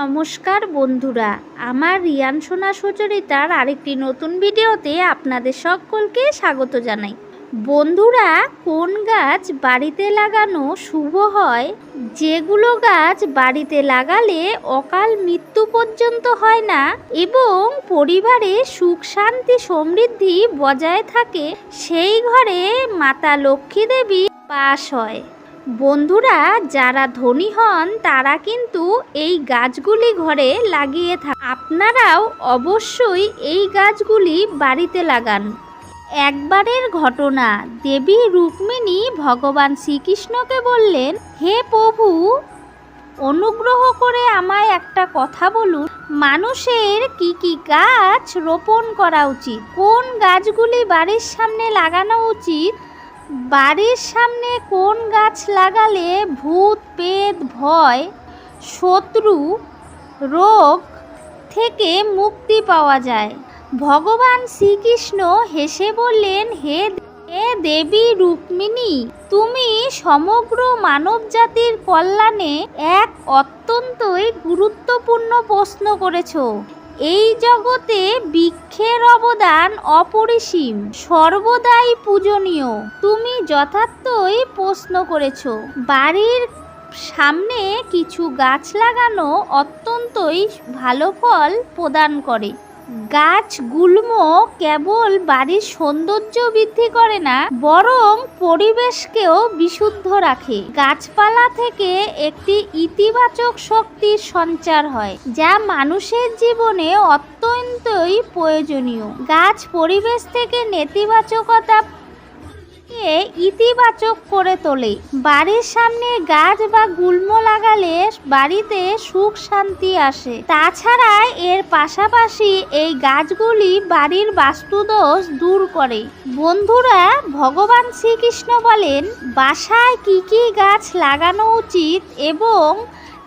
নমস্কার বন্ধুরা, আমার রিয়ান সোনা সুচরিতার আরেকটি নতুন ভিডিওতে আপনাদের সকলকে স্বাগত জানাই। বন্ধুরা, কোন গাছ বাড়িতে লাগানো শুভ হয়? যেগুলো গাছ বাড়িতে লাগালে অকাল মৃত্যু পর্যন্ত হয় না এবং পরিবারে সুখ, শান্তি, সমৃদ্ধি বজায় থাকে, সেই ঘরে মাতা লক্ষ্মী দেবী বাস হয়। বন্ধুরা, যারা ধনী হন, তারা কিন্তু এই গাছগুলি ঘরে লাগিয়ে থাক। আপনারাও অবশ্যই এই গাছগুলি বাড়িতে লাগান। একবারের ঘটনা, দেবী রুক্মিণী ভগবান শ্রীকৃষ্ণকে বললেন, হে প্রভু, অনুগ্রহ করে আমায় একটা কথা বলুন। মানুষের কি কি গাছ রোপণ করা উচিত? কোন গাছগুলি বাড়ির সামনে লাগানো উচিত? বাড়ির সামনে কোন গাছ লাগালে ভূত পেট ভয়, শত্রু, রোগ থেকে মুক্তি পাওয়া যায়? ভগবান শ্রীকৃষ্ণ হেসে বললেন, হে হে দেবী রুক্মিণী, তুমি সমগ্র মানব জাতির কল্যাণে এক অত্যন্তই গুরুত্বপূর্ণ প্রশ্ন করেছ। এই জগতে বৃক্ষের অবদান অপরিসীম, সর্বদাই পূজনীয়। তুমি যথার্থই প্রশ্ন করেছ, বাড়ির সামনে কিছু গাছ লাগানো অত্যন্তই ভালো ফল প্রদান করে। গাছ গুল্ম কেবল বাড়ির সৌন্দর্য বৃদ্ধি করে না, বরং পরিবেশকেও বিশুদ্ধ রাখে। গাছপালা থেকে একটি ইতিবাচক শক্তির সঞ্চার হয়, যা মানুষের জীবনে অত্যন্তই প্রয়োজনীয়। গাছ পরিবেশ থেকে নেতিবাচকতা কে ইতিবাচক করে তোলে। বাড়ির সামনে গাছ বা গুল্ম লাগালে বাড়িতে সুখ শান্তি আসে। তাছাড়া এর পাশাপাশি এই গাছগুলি বাড়ির বাস্তুদোষ দূর করে। বন্ধুরা, ভগবান শ্রীকৃষ্ণ বলেন, বাসায় কি কি গাছ লাগানো উচিত এবং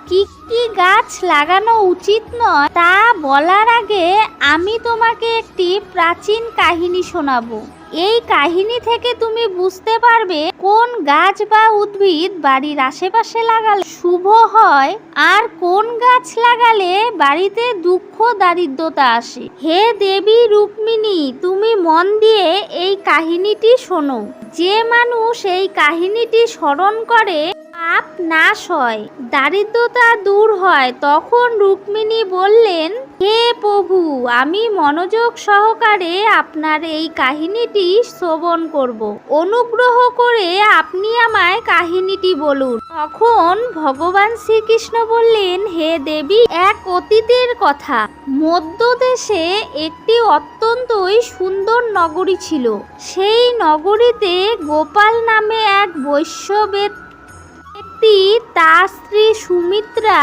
কি কি গাছ লাগানো উচিত নয় তা বলার আগে আমি তোমাকে একটি প্রাচীন কাহিনী শোনাবো। এই কাহিনী থেকে তুমি বুঝতে পারবে কোন গাছ বা উদ্ভিদ বাড়ির আশেপাশে লাগালে শুভ হয় আর কোন গাছ লাগালে বাড়িতে দুঃখ দারিদ্রতা আসে। হে দেবী রুক্মিণী, তুমি মন দিয়ে এই কাহিনীটি শোনো। যে মানুষ এই কাহিনীটি স্মরণ করে পাপ নাশ হয়, দারিদ্রতা দূর হয়। তখন রুক্মিণী বললেন, হে প্রভু, আমি মনোযোগ সহকারে আপনার এই কাহিনীটি শ্রবণ করব। অনুগ্রহ করে আপনি আমায় কাহিনীটি বলুন। তখন ভগবান শ্রীকৃষ্ণ বললেন, হে দেবী, এক অতীতের কথা। মধ্যদেশে একটি অত্যন্তই সুন্দর নগরী ছিল। সেই নগরীতে গোপাল নামে এক বৈশ্যবেদ ব্যক্তি তার স্ত্রী সুমিত্রা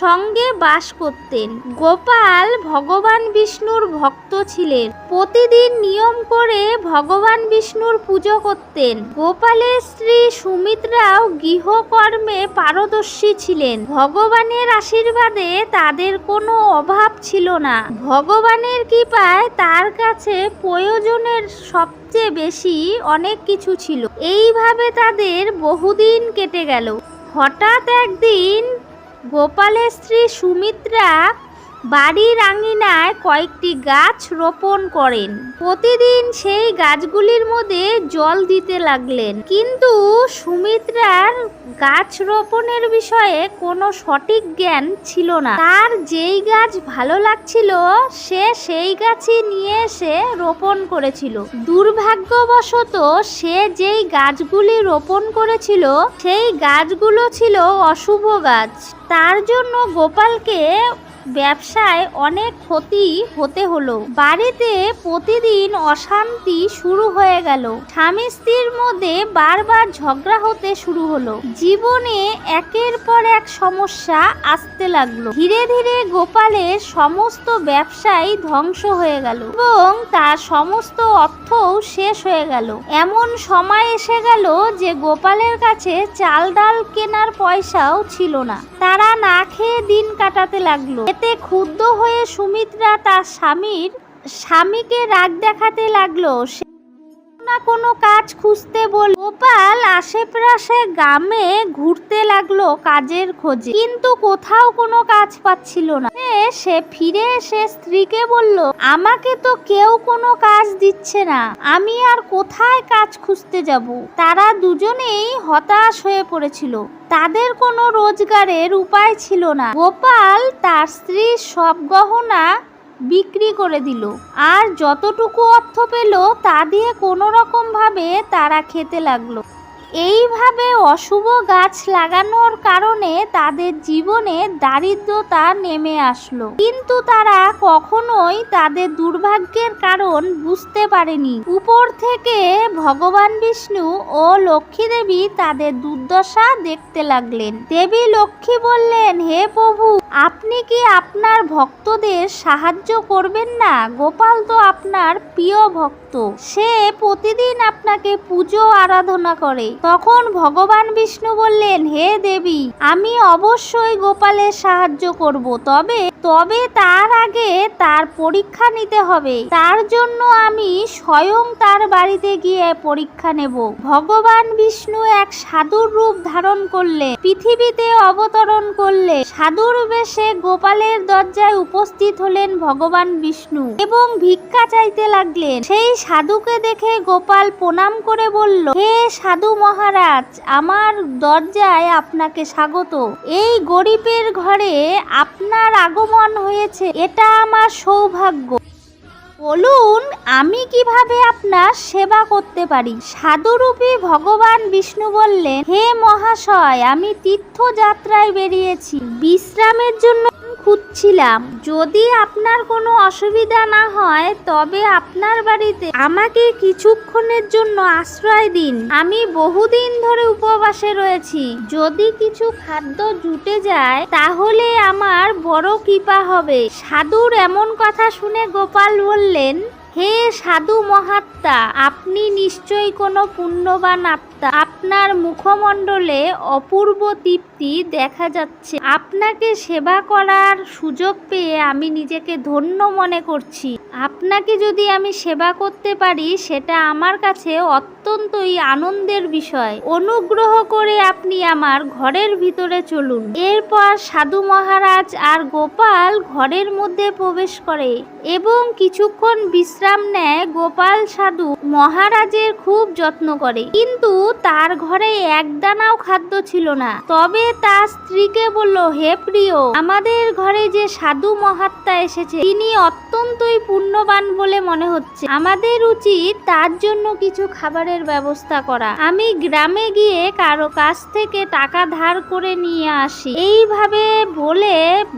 সঙ্গে বাস করতেন। গোপাল ভগবান বিষ্ণুর ভক্ত ছিলেন। প্রতিদিন নিয়ম করে ভগবান বিষ্ণুর পুজো করতেন। গোপালের স্ত্রী সুমিত্রাও গৃহকর্মে পারদর্শী ছিলেন। ভগবানের আশীর্বাদে তাদের কোনো অভাব ছিল না। ভগবানের কৃপায় তার কাছে প্রয়োজনের সবচেয়ে বেশি অনেক কিছু ছিল। এইভাবে তাদের বহুদিন কেটে গেল। হঠাৎ একদিন গোপালের স্ত্রী সুমিত্রা বাড়ির আঙিনায় কয়েকটি গাছ রোপণ করেন। প্রতিদিন সেই গাছগুলির মধ্যে জল দিতে লাগলেন। কিন্তু সুমিত্রার গাছ রোপণের বিষয়ে কোনো সঠিক জ্ঞান ছিল না। তার যেই গাছ ভালো লাগছিল, সে সেই গাছই নিয়ে এসে রোপণ করেছিল। দুর্ভাগ্যবশত সে যেই গাছগুলি রোপণ করেছিল, সেই গাছগুলো ছিল অশুভ গাছ। তার জন্য গোপালকে ব্যবসায় অনেক ক্ষতি হতে হলো। বাড়িতে প্রতিদিন অশান্তি শুরু হয়ে গেল। স্বামী স্ত্রীর মধ্যে বারবার ঝগড়া হতে শুরু হলো। জীবনে একের পর এক সমস্যা আসতে লাগল। ধীরে ধীরে গোপালের সমস্ত ব্যবসায় ধ্বংস হয়ে গেল এবং তার সমস্ত অর্থও শেষ হয়ে গেল। এমন সময় এসে গেল যে গোপালের কাছে চাল ডাল কেনার পয়সাও ছিল না। তারা না খেয়ে দিন কাটাতে লাগল। এতে ক্ষুব্ধ হয়ে সুমিত্রা তার স্বামীর স্বামীকে রাগ দেখাতে লাগল। কোনো কাজ খুঁজতে বল। গোপাল আশেপাশে গ্রামে ঘুরতে লাগল কাজের খোঁজে। কিন্তু কোথাও কোনো কাজ পাচ্ছিল না। সে ফিরে এসে স্ত্রীকে বলল, আমাকে তো কেউ কোনো কাজ দিচ্ছে না। আমি আর কোথায় কাজ খুঁজতে যাব? তারা দুজনেই হতাশ হয়ে পড়েছিল। তাদের কোনো রোজগারের উপায় ছিল না। গোপাল তার স্ত্রীর সব গহনা বিক্রি করে দিল। আর যতটুকু অর্থ পেল তা দিয়ে কোনো রকমভাবে তারা খেতে লাগল। এইভাবে অশুভ গাছ লাগানোর কারণে তাদের জীবনে দারিদ্রতা নেমে আসলো। কিন্তু তারা কখনোই তাদের দুর্ভাগ্যের কারণ বুঝতে পারেনি। উপর থেকে ভগবান বিষ্ণু ও লক্ষ্মী দেবী তাদের দুর্দশা দেখতে লাগলেন। দেবী লক্ষ্মী বললেন, হে প্রভু, আপনি কি আপনার ভক্তদের সাহায্য করবেন না? গোপাল তো আপনার প্রিয় ভক্ত। সে প্রতিদিন আপনাকে পুজো, আরাধনা করে। তখন ভগবান বিষ্ণু বললেন, হে দেবী, আমি অবশ্যই গোপালের সাহায্য করব। তবে তবে তার আগে তার পরীক্ষা নিতে হবে। তার জন্য আমি স্বয়ং তার বাড়িতে গিয়ে পরীক্ষা নেব। ভগবান বিষ্ণু এক সাধুর রূপ ধারণ করলে পৃথিবীতে অবতরণ করলে সাধুর বেশে গোপালের দরজায় উপস্থিত হলেন ভগবান বিষ্ণু এবং ভিক্ষা চাইতে লাগলেন। সেই সাধুকে দেখে গোপাল প্রণাম করে বলল, হে সাধু মহারাজ, আমার দরজায় আপনাকে স্বাগত। এই গরিবের ঘরে আপনার আগমন হয়েছে, এটা আমার সৌভাগ্য। বলুন, আমি কীভাবে আপনার সেবা করতে পারি? সাধুরূপী ভগবান বিষ্ণু বললেন, হে মহাশয়, আমি তীর্থযাত্রায় বেরিয়েছি। বিশ্রামের জন্য খুঁজছিলাম। যদি আপনার কোনো অসুবিধা না হয়, তবে আপনার বাড়িতে আমাকে কিছুক্ষণের জন্য আশ্রয় দিন। আমি বহুদিন ধরে উপবাসে রয়েছি। যদি কিছু খাদ্য জুটে যায়, তাহলে আমার বড় কৃপা হবে। সাধুর এমন কথা শুনে গোপাল বললেন হে সাধু মহাত্মা, আপনি নিশ্চয়ই কোনো পুণ্যবান আত্মা। আপনার মুখমণ্ডলে অপূর্ব তৃপ্তি দেখা যাচ্ছে। আপনাকে সেবা করার সুযোগ পেয়ে আমি নিজেকে ধন্য মনে করছি। আপনাকে যদি আমি সেবা করতে পারি, সেটা আমার কাছে অত্যন্তই আনন্দের বিষয়। অনুগ্রহ করে আপনি আমার ঘরের ভিতরে চলুন। এরপর সাধু মহারাজ আর গোপাল ঘরের মধ্যে প্রবেশ করে এবং কিছুক্ষণ বিশ্রাম নেয় গোপাল সাধু মহারাজের খুব যত্ন করে। কিন্তু তার ঘরে এক দানাও খাদ্য ছিল না। তবে তার স্ত্রীকে বলল, হে প্রিয়, আমাদের ঘরে যে সাধু মহাত্মা এসেছে, তিনি অত্যন্তই পুণ্যবান বলে মনে হচ্ছে। আমাদের উচিত তার জন্য কিছু খাবারের ব্যবস্থা করা। আমি গ্রামে গিয়ে কারও কাছ থেকে টাকা ধার করে নিয়ে আসি। এইভাবে বলে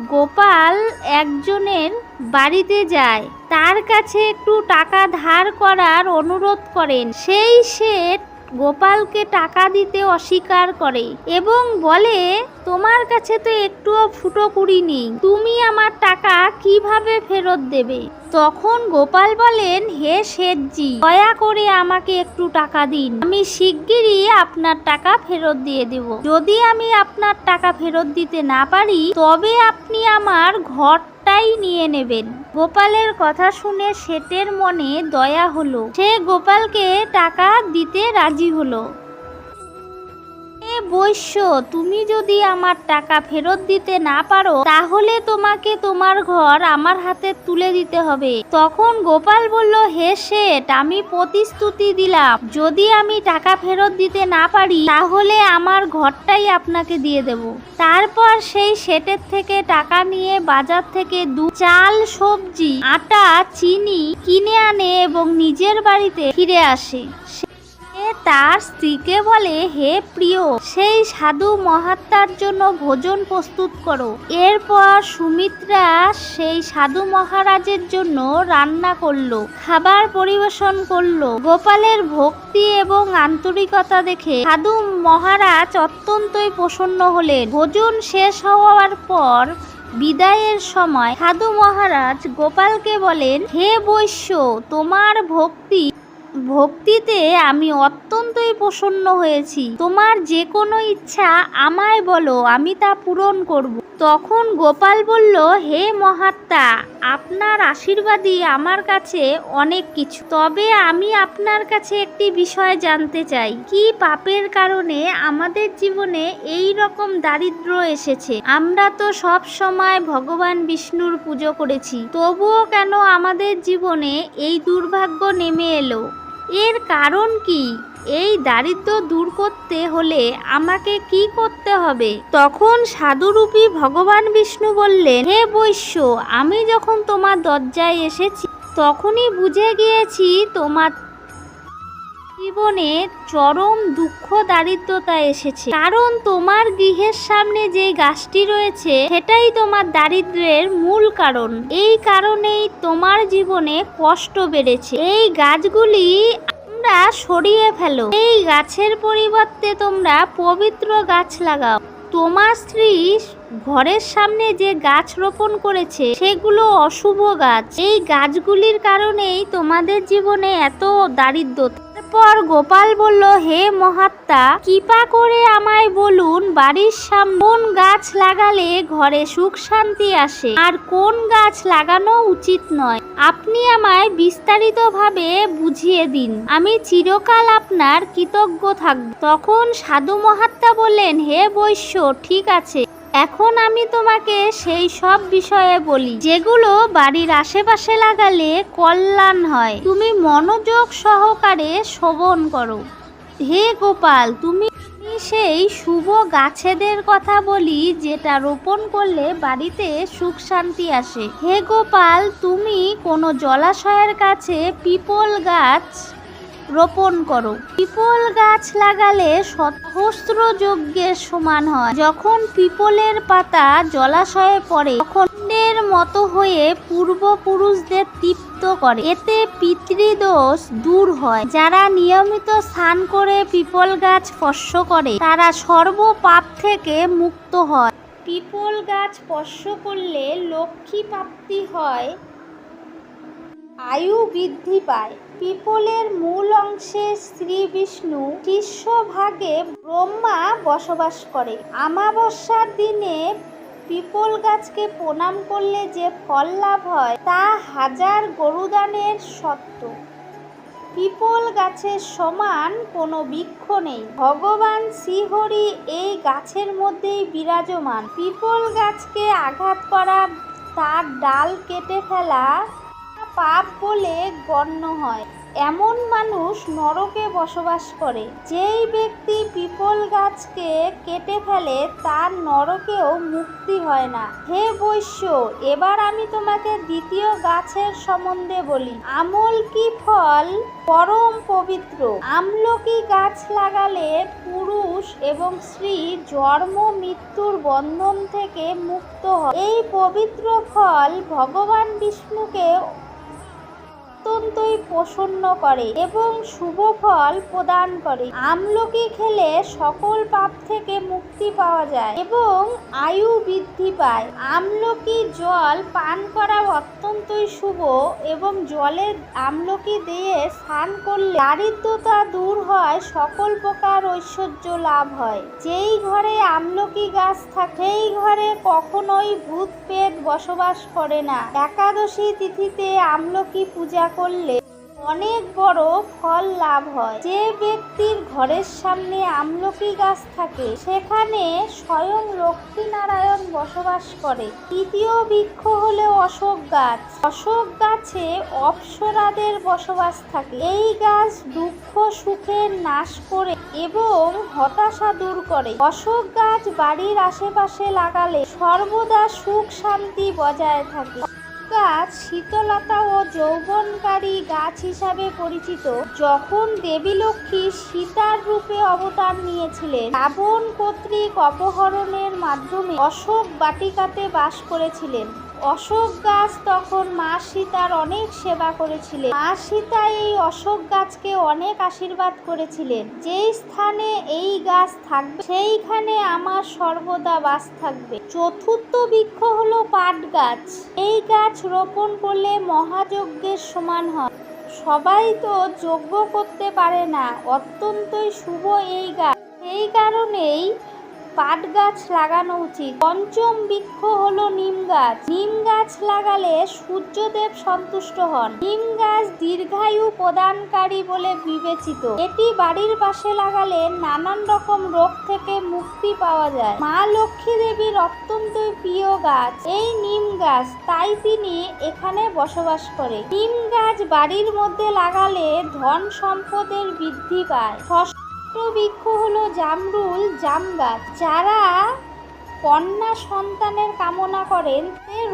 গোপাল একজনের বাড়িতে যায়। তার কাছে একটু টাকা ধার করার অনুরোধ করেন। সেই শেঠ গোপালকে টাকা দিতে অস্বীকার করে এবং বলে, তোমার কাছে তো একটুও ফুটো কুড়ি নেই তুমি আমার টাকা কীভাবে ফেরত দেবে? তখন গোপাল বলেন, হে শেঠজি, দয়া করে আমাকে একটু টাকা দিন। আমি শিগগিরই আপনার টাকা ফেরত দিয়ে দেব। যদি আমি আপনার টাকা ফেরত দিতে না পারি, তবে আপনি আমার ঘরটাই নিয়ে নেবেন। গোপালের কথা শুনে শেঠের মনে দয়া হলো। সে গোপালকে টাকা দিতে রাজি হলো। এ বৈশ্য, তুমি যদি আমার টাকা ফেরত দিতে না পারো, তাহলে তোমাকে তোমার ঘর আমার হাতে তুলে দিতে হবে। তখন গোপাল বলল, হে শেঠ, আমি প্রতিশ্রুতি দিলাম। যদি আমি টাকা ফেরত দিতে না পারি, তাহলে আমার ঘরটাই আপনাকে দিয়ে দেব। তারপর সেই শেটের থেকে টাকা নিয়ে বাজার থেকে দু চাল সবজি, আটা, চিনি কিনে আনে এবং নিজের বাড়িতে ফিরে আসে। তার স্ত্রীকে বলে, হে প্রিয়, সেই সাধু মহাত্মার জন্য ভোজন প্রস্তুত করো। এরপর সুমিত্রা সেই সাধু মহারাজের জন্য রান্না করল, খাবার পরিবেশন করল। গোপালের ভক্তি এবং আন্তরিকতা দেখে সাধু মহারাজ অত্যন্তই প্রসন্ন হলেন। ভোজন শেষ হওয়ার পর বিদায়ের সময় সাধু মহারাজ গোপালকে বলেন, হে বৈশ্য, তোমার ভক্তি ভক্তিতে আমি অত্যন্তই প্রসন্ন হয়েছি। তোমার যে কোনো ইচ্ছা আমায় বলো, আমি তা পূরণ করব। তখন গোপাল বলল, হে মহাত্মা, আপনার আশীর্বাদই আমার কাছে অনেক কিছু। তবে আমি আপনার কাছে একটি বিষয় জানতে চাই। কি পাপের কারণে আমাদের জীবনে এই রকম দারিদ্র এসেছে? আমরা তো সব সময় ভগবান বিষ্ণুর পুজো করেছি। তবুও কেন আমাদের জীবনে এই দুর্ভাগ্য নেমে এলো? এর কারণ কি? এই দারিদ্র দূর করতে হলে আমাকে কি করতে হবে? তখন সাধুরূপী ভগবান বিষ্ণু বললেন, হে বৈশ্য, আমি যখন তোমার দরজায় এসেছি, তখনই বুঝে গিয়েছি তোমার জীবনে চরম দুঃখ দারিদ্রতা এসেছে। কারণ তোমার গৃহের সামনে যে গাছটি রয়েছে, সেটাই তোমার দারিদ্রের মূল কারণ। এই কারণেই তোমার জীবনে কষ্ট বেড়েছে। এই গাছগুলি তোমরা সরিয়ে ফেলো। এই গাছের পরিবর্তে তোমরা পবিত্র গাছ লাগাও। তোমার স্ত্রী ঘরের সামনে যে গাছ রোপণ করেছে, সেগুলো অশুভ গাছ। এই গাছগুলির কারণেই তোমাদের জীবনে এত দারিদ্র তারপর গোপাল বলল, হে মহাত্মা, কৃপা করে আমায় বলুন বাড়ির সামনে কোন গাছ লাগালে ঘরে সুখ শান্তি আসে? আর কোন গাছ লাগানো উচিত নয়? আপনি আমায় বিস্তারিতভাবে বুঝিয়ে দিন। আমি চিরকাল আপনার কৃতজ্ঞ থাকব। তখন সাধু মহাত্মা বললেন, হে বৈশ্য, ঠিক আছে। এখন আমি তোমাকে সেই সব বিষয়ে বলি। যেগুলো বাড়ির আশেপাশে লাগালে কল্যাণ হয়। তুমি মনোযোগ সহকারে শ্রবণ করো। হে গোপাল, তুমি সেই শুভ গাছেদের কথা বলি, যেটা রোপণ করলে বাড়িতে সুখ শান্তি আসে। হে গোপাল, তুমি কোনো জলাশয়ের কাছে পিপল গাছ রোপণ করো। পিপল গাছ লাগালে সহস্র যজ্ঞের সমান হয়। যখন পিপলের পাতা জলাশয়ে পড়ে, তখন এর মতো হয়ে পূর্বপুরুষদের তৃপ্ত করে। এতে পিতৃদোষ দূর হয়। যারা নিয়মিত স্নান করে পিপল গাছ স্পর্শ করে, তারা সর্ব পাপ থেকে মুক্ত হয়। পিপল গাছ স্পর্শ করলে লক্ষ্মী প্রাপ্তি হয়। আয়ু বৃদ্ধি পায়। পিপলের মূল অংশে শ্রী বিষ্ণু ভাগে ব্রহ্মা বসবাস করে। আমাবস্যার দিনে পিপল গাছকে প্রণাম করলে যে ফল লাভ হয়, তা হাজার গরুদানের সত্য পিপল গাছের সমান কোনো বৃক্ষ নেই। ভগবান শ্রীহরি এই গাছের মধ্যেই বিরাজমান। পিপল গাছকে আঘাত করা, তার ডাল কেটে ফেলা পাপ বলে গণ্য হয়। এমন মানুষ নরকে বসবাস করে। যেই ব্যক্তি পিপল গাছকে কেটে ফেলে, তার নরকেও মুক্তি হয় না। হে বৈশ্য, এবার আমি তোমাকে দ্বিতীয় গাছের সম্বন্ধে বলি। আমল কি ফল? পরম পবিত্র। আমলকি গাছ লাগালে পুরুষ এবং স্ত্রী জন্ম, মৃত্যুর বন্ধন থেকে মুক্ত হয়। এই পবিত্র ফল ভগবান বিষ্ণুকে অত্যন্তই প্রসন্ন করে এবং শুভ ফল প্রদান করে। আমলকি খেলে সকল পাপ থেকে মুক্তি পাওয়া যায় এবং আয়ু বৃদ্ধি পায়। আমলকি জল পান করা অত্যন্তই শুভ এবং জলে আমলকি দিয়ে স্নান করলে দারিদ্রতা দূর হয়, সকল প্রকার ঐশ্বর্য লাভ হয়। যেই ঘরে আমলকি গাছ থাকে, সেই ঘরে কখনোই ভূত পেট বসবাস করে না। একাদশী তিথিতে আমলকি পূজা করলে অনেক বড় ফল লাভ হয়। যে ব্যক্তির ঘরের সামনে আমলকি গাছ থাকে, সেখানে স্বয়ং লক্ষ্মীনারায়ণ বসবাস করে। তৃতীয় বৃক্ষ হলো অশোক গাছ। অশোক গাছে অপ্সরাদের বসবাস থাকে। এই গাছ দুঃখ সুখের নাশ করে এবং হতাশা দূর করে। অশোক গাছ বাড়ির আশেপাশে লাগালে সর্বদা সুখ শান্তি বজায় থাকে। গাছ শীতলতা ও যৌবনকারী গাছ হিসাবে পরিচিত। যখন দেবী লক্ষ্মী সীতার রূপে অবতার নিয়েছিলেন রাবণ কর্তৃক অপহরণের মাধ্যমে অশোক বাটিকাতে বাস করেছিলেন। অশোক গাছ তখন মা সীতার অনেক সেবা করেছিলেন। মা সীতা এই অশোক গাছকে অনেক আশীর্বাদ করেছিলেন। যেই স্থানে এই গাছ থাকবে, সেইখানে আমার সর্বদা বাস থাকবে। চতুর্থ বৃক্ষ হলো পাট গাছ। এই গাছ রোপণ করলে মহাযজ্ঞের সমান হয়। সবাই তো যজ্ঞ করতে পারে না। অত্যন্তই শুভ এই গাছ। এই কারণেই পাট গাছ লাগানো উচিত। পঞ্চম বৃক্ষ হলো নিম গাছ। নিম গাছ লাগালে সূর্যদেব সন্তুষ্ট হন। নিম গাছ দীর্ঘায়ু প্রদানকারী বলে বিবেচিত। এটি বাড়ির পাশে লাগালে নানান রকম রোগ থেকে মুক্তি পাওয়া যায়। মা লক্ষ্মী দেবীর অত্যন্তই প্রিয় গাছ। এই নিম গাছ, তাই তিনি এখানে বসবাস করে নিম গাছ বাড়ির মধ্যে লাগালে ধন সম্পদের বৃদ্ধি পায়। বৃক্ষ হলো জামরুল, জাম গাছ। যারা কন্যা সন্তানের কামনা করেন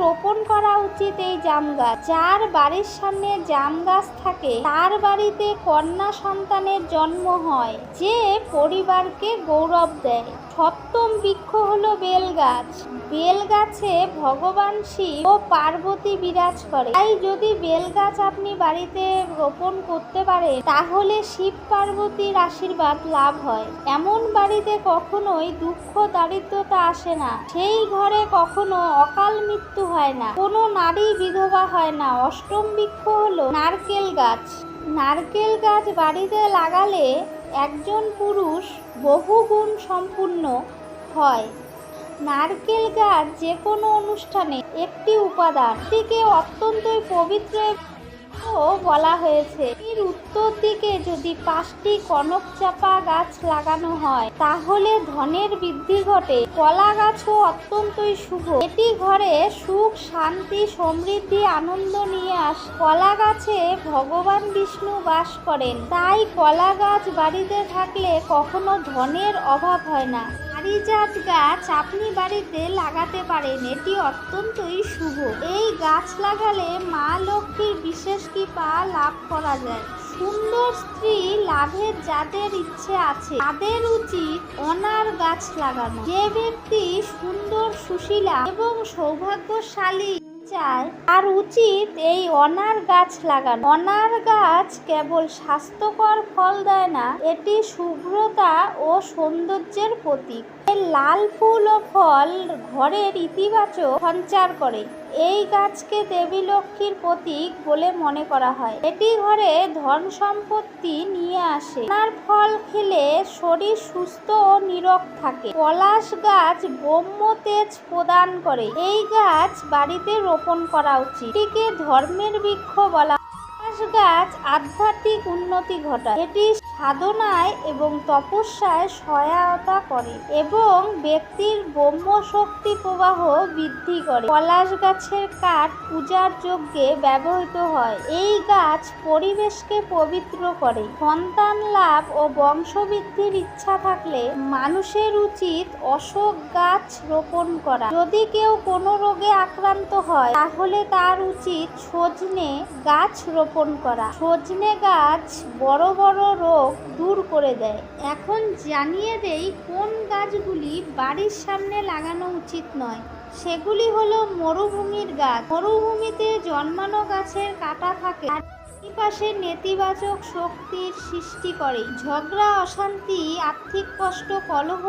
রোপণ করা উচিত এই জাম গাছ। যার বাড়ির সামনে জাম গাছ থাকে, তার বাড়িতে কন্যা সন্তানের জন্ম হয়, যে পরিবারকে গৌরব দেয়। সপ্তম বৃক্ষ হলো বেল গাছ বেল গাছে ভগবান শিব ও পার্বতী বিরাজ করে। তাই যদি বেল গাছ আপনি বাড়িতে রোপণ করতে পারেন, তাহলে শিব পার্বতীর আশীর্বাদ লাভ হয়। এমন বাড়িতে কখনোই দুঃখ দারিদ্রতা আসে না। সেই ঘরে কখনো অকাল মৃত্যু হয় না। কোনো নারী বিধবা হয় না। অষ্টম বৃক্ষ হলো নারকেল গাছ। নারকেল গাছ বাড়িতে লাগালে একজন পুরুষ বহুগুণ সম্পূর্ণ হয়। নারকেল গাছ যে কোনো অনুষ্ঠানে একটি উপাদান থেকে অত্যন্তই পবিত্র বলা হয়েছে। এর উত্তর দিকে যদি পাঁচটি কনক চাপা গাছ লাগানো হয়, তাহলে ধনের বৃদ্ধি ঘটে। কলা গাছও অত্যন্তই শুভ। এটি ঘরে সুখ, শান্তি, সমৃদ্ধি, আনন্দ নিয়ে আস। কলা গাছে ভগবান বিষ্ণু বাস করেন। তাই কলা গাছ বাড়িতে থাকলে কখনো ধনের অভাব হয় না। পারিজাত গাছ আপনি বাড়িতে লাগাতে পারেন। এটি অত্যন্তই শুভ। এই গাছ লাগালে মা লক্ষ্মীর বিশেষ কৃপা লাভ করা যায়। সুন্দর স্ত্রী লাভের যাদের ইচ্ছে আছে, তাদের উচিত অনার গাছ লাগানো। যে ব্যক্তি সুন্দর সুশীলা এবং সৌভাগ্যশালী চায় আর উচিত এই অনার গাছ লাগানো। অনার গাছ কেবল স্বাস্থ্যকর ফল দেয় না, এটি শুভ্রতা ও সৌন্দর্যের প্রতীক। লাল ফুল ও ফল ঘরের ইতিবাচক সঞ্চার করে। এই গাছকে দেবী লক্ষ্মীর প্রতীক বলে মনে করা হয়। এটি ঘরে ধন সম্পত্তি নিয়ে আসে। তার ফল খেলে শরীর সুস্থ ও নিরক থাকে। পলাশ গাছ ব্রহ্ম তেজ প্রদান করে। এই গাছ বাড়িতে রোপণ করা উচিত। এটিকে ধর্মের বৃক্ষ বলা গাছ আধ্যাত্মিক উন্নতি ঘটায়। এটি সাধনায় এবং তপস্যায় সহায়তা করে এবং ব্যক্তির ব্রহ্ম শক্তি প্রবাহ বৃদ্ধি করে। পলাশ গাছের কাঠ পূজার যজ্ঞে ব্যবহৃত হয়। এই গাছ পরিবেশকে পবিত্র করে। সন্তান লাভ ও বংশবৃদ্ধির ইচ্ছা থাকলে মানুষের উচিত অশোক গাছ রোপণ করা। যদি কেউ কোনো রোগে আক্রান্ত হয়, তাহলে তার উচিত সজনে গাছ রোপণ করা। সজনে গাছ বড় বড় রোগ দূর করে দেয়। এখন জানিয়ে দেই কোন গাছগুলি বাড়ির সামনে লাগানো উচিত নয়। সেগুলি হলো মরুভূমির গাছ। মরুভূমিতে জন্মানো গাছের কাটা থাকে। আর নেতিবাচক শক্তির সৃষ্টি করে। ঝগড়া, অশান্তি, আর্থিক কষ্ট, কলহ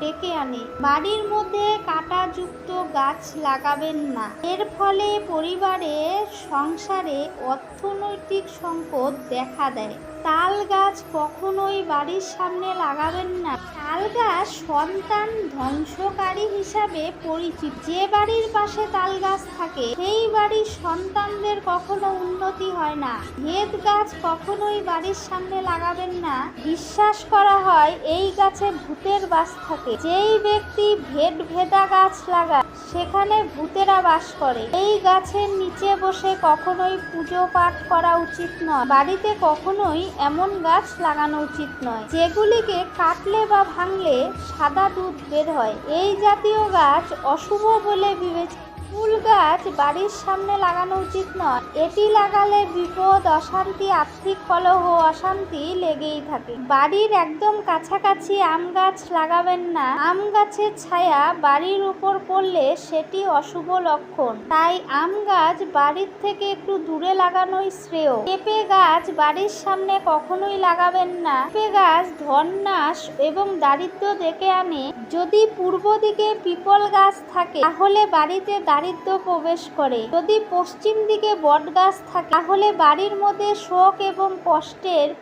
ডেকে আনে। বাড়ির মধ্যে কাঁটাযুক্ত গাছ লাগাবেন না। এর ফলে পরিবারে, সংসারে অর্থনৈতিক সম্পদ দেখা দেয়। তাল গাছ কখনোই বাড়ির সামনে লাগাবেন না। তাল গাছ সন্তান ধ্বংসকারী হিসাবে পরিচিত। যে বাড়ির পাশে তাল গাছ থাকে, সেই বাড়ির সন্তানদের কখনো উন্নতি হয় না। ভেদ গাছ কখনোই বাড়ির সামনে লাগাবেন না। বিশ্বাস করা হয়, এই গাছে ভূতের বাস থাকে। যেই ব্যক্তি ভেদ ভেদা গাছ লাগায়, সেখানে ভূতেরা বাস করে। এই গাছের নিচে বসে কখনোই পুজো পাঠ করা উচিত নয়। বাড়িতে কখনোই এমন গাছ লাগানো উচিত নয়, যেগুলিকে কাটলে বা ভাঙলে সাদা দুধ বের হয়। এই জাতীয় গাছ অশুভ বলে বিবেচিত ফুল গাছ বাড়ির সামনে লাগানো উচিত নয়। এটি লাগালে বিপদ, অশান্তি, আর্থিক কলহ অশান্তি লেগেই থাকে। বাড়ির একদম কাছাকাছি আম গাছ লাগাবেন না। আম গাছের ছায়া বাড়ির উপর পড়লে সেটি অশুভ লক্ষণ। তাই আম গাছ বাড়ির থেকে একটু দূরে লাগানোই শ্রেয়। পেঁপে গাছ বাড়ির সামনে কখনোই লাগাবেন না। পেঁপে গাছ ধননাশ এবং দারিদ্র ডেকে আনে। যদি পূর্ব দিকে পিপল গাছ থাকে, তাহলে বাড়িতে দারিদ্র প্রবেশ করে। যদি পশ্চিম দিকে বট গাছ থাকে, তাহলে বাড়ির মধ্যে শোক এবং কষ্টের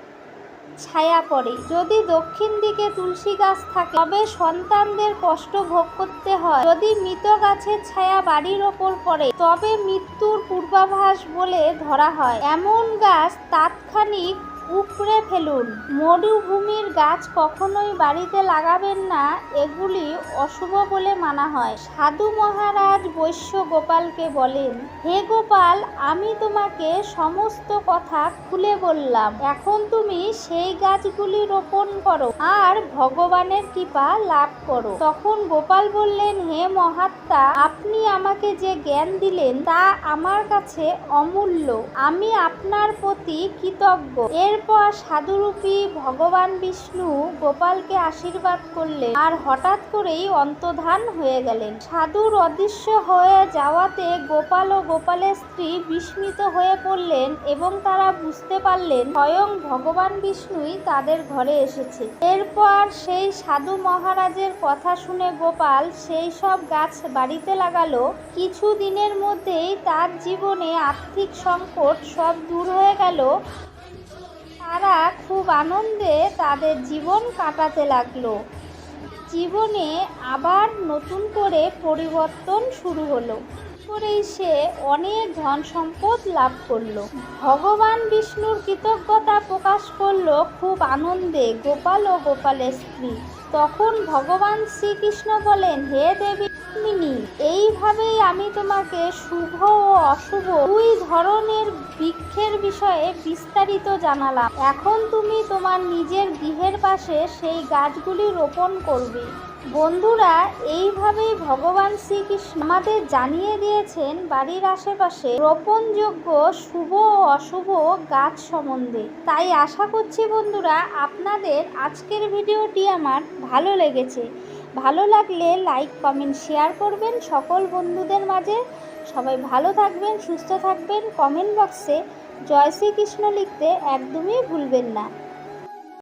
ছায়া পড়ে। যদি দক্ষিণ দিকে তুলসী গাছ থাকে, তবে সন্তানদের কষ্ট ভোগ করতে হয়। যদি মৃত গাছের ছায়া বাড়ির ওপর পড়ে, তবে মৃত্যুর পূর্বাভাস বলে ধরা হয়। এমন গাছ তাৎক্ষণিক উপড়ে ফেলুন। মরুভূমির গাছ কখনোই বাড়িতে লাগাবেন না, এগুলি অশুভ বলে মানা হয়। সাধু মহারাজ বৈশ্য গোপালকে বলেন, হে গোপাল, আমি তোমাকে সমস্ত কথা খুলে বললাম। এখন তুমি সেই গাছগুলি রোপণ করো আর ভগবানের কৃপা লাভ করো। তখন গোপাল বললেন, হে মহাত্মা, আপনি আমাকে যে জ্ঞান দিলেন তা আমার কাছে অমূল্য। আমি আপনার প্রতি কৃতজ্ঞ। এরপর সাধুরূপী ভগবান বিষ্ণু গোপালকে আশীর্বাদ করলেন আর হঠাৎ করেই অন্তর্ধান হয়ে গেলেন। সাধুর অদৃশ্য হয়ে যাওয়াতে গোপাল ও গোপালের স্ত্রী বিস্মিত হয়ে পড়লেন এবং তারা বুঝতে পারলেন স্বয়ং ভগবান বিষ্ণুই তাদের ঘরে এসেছে। এরপর সেই সাধু মহারাজের কথা শুনে গোপাল সেই সব গাছ বাড়িতে লাগালো। কিছু দিনের মধ্যেই তার জীবনে আর্থিক সংকট সব দূর হয়ে গেল। তারা খুব আনন্দে তাদের জীবন কাটাতে লাগল। জীবনে আবার নতুন করে পরিবর্তন শুরু হলো। করেই সে অনেক ধন সম্পদ লাভ করল। ভগবান বিষ্ণুর কৃতজ্ঞতা প্রকাশ করল খুব আনন্দে, গোপাল ও গোপালের স্ত্রী। তখন ভগবান শ্রীকৃষ্ণ বলেন, হে দেবী রুক্মিণী এইভাবেই আমি তোমাকে শুভ ও অশুভ দুই ধরনের বৃক্ষের বিষয়ে বিস্তারিত জানালাম। এখন তুমি তোমার নিজের গৃহের পাশে সেই গাছগুলি রোপণ করবে। বন্ধুরা, এইভাবেই ভগবান শ্রীকৃষ্ণ আমাদের জানিয়ে দিয়েছেন বাড়ির আশেপাশে রোপণযোগ্য শুভ ও অশুভ গাছ সম্বন্ধে। তাই আশা করছি বন্ধুরা, আপনাদের আজকের ভিডিওটি আমার ভালো লেগেছে। ভালো লাগলে লাইক কমেন্ট শেয়ার করবেন। সকল বন্ধুদের মাঝে সবাই ভালো থাকবেন, সুস্থ থাকবেন। কমেন্ট বক্সে জয় শ্রীকৃষ্ণ লিখতে একদমই ভুলবেন না।